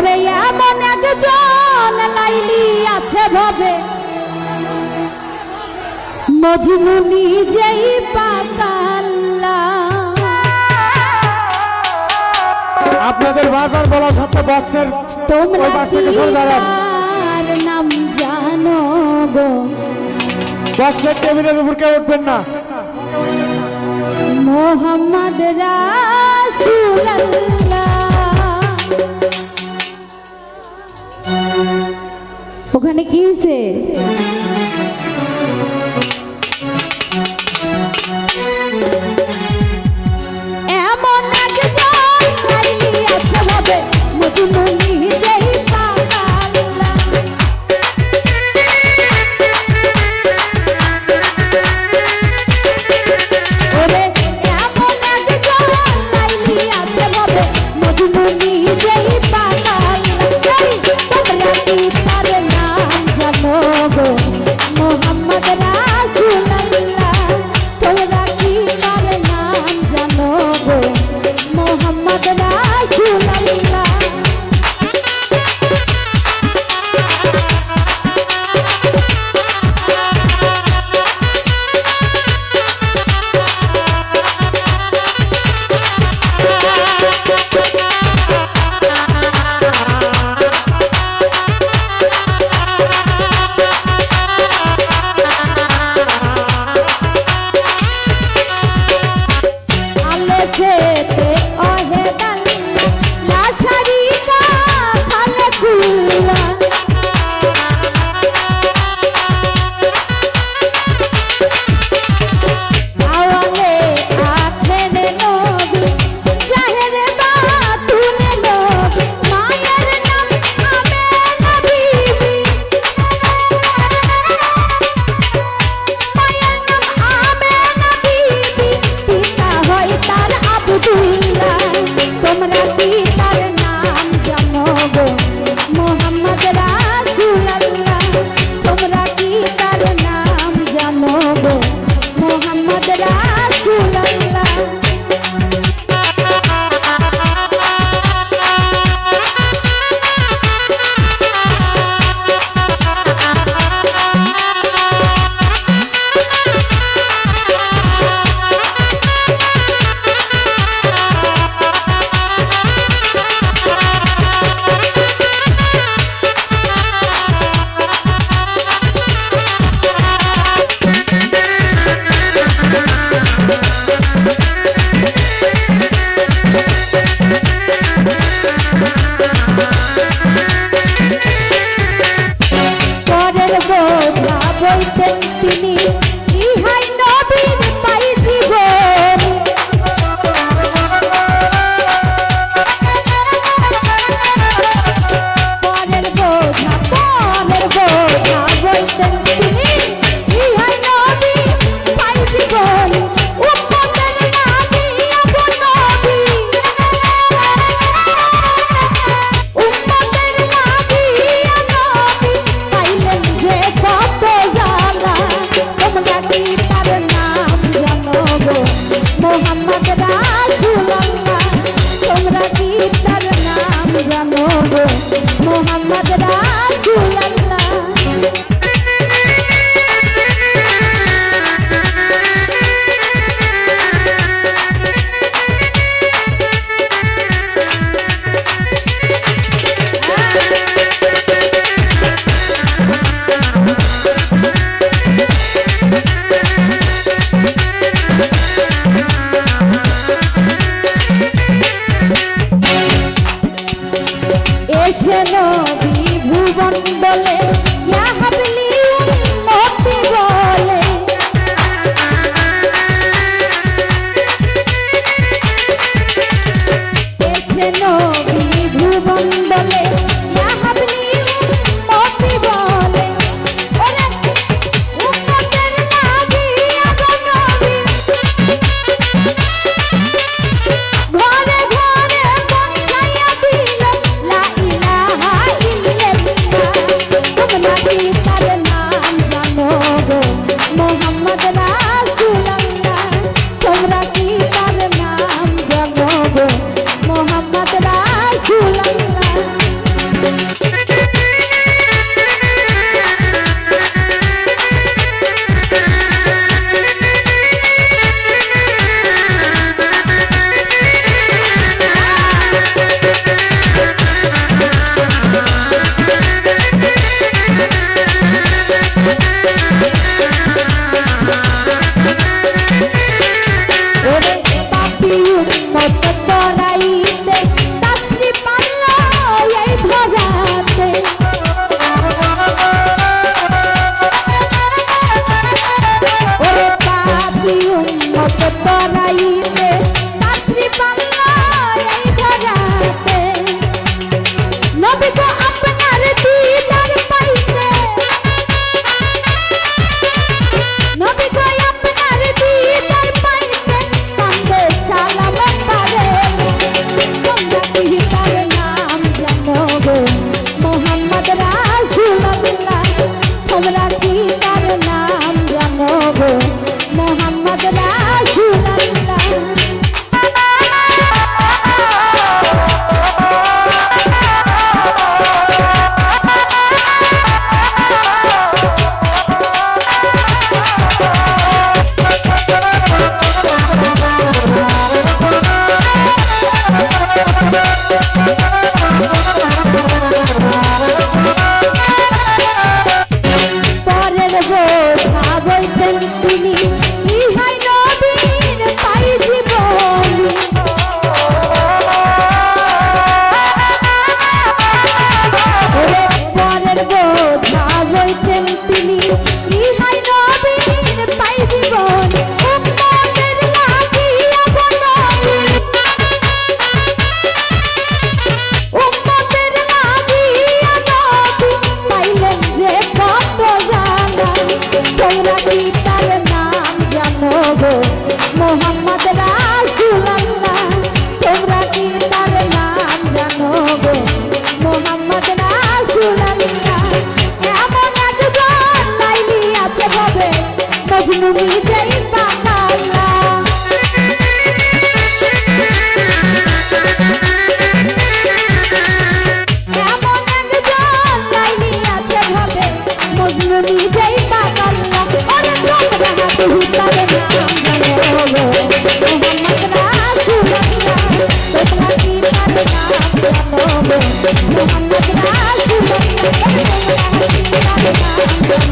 ওরে এমন একজন লাইলি আছে ভাবে। মজনু নিজেই পাতাল্লা। আপনাদের বারবার বলা সত্য বক্সের তোমরা নাম জানো গো? বক্সের টেবিলের উপর কে উঠবেন না। মোহাম্মদ রাসূলুল্লাহ। ওখানে কি হয়েছে তার নাম জানো মোহাম্মদ রাসুল এসে নবী ভুবন বলে ইয়া হাবি Thank you.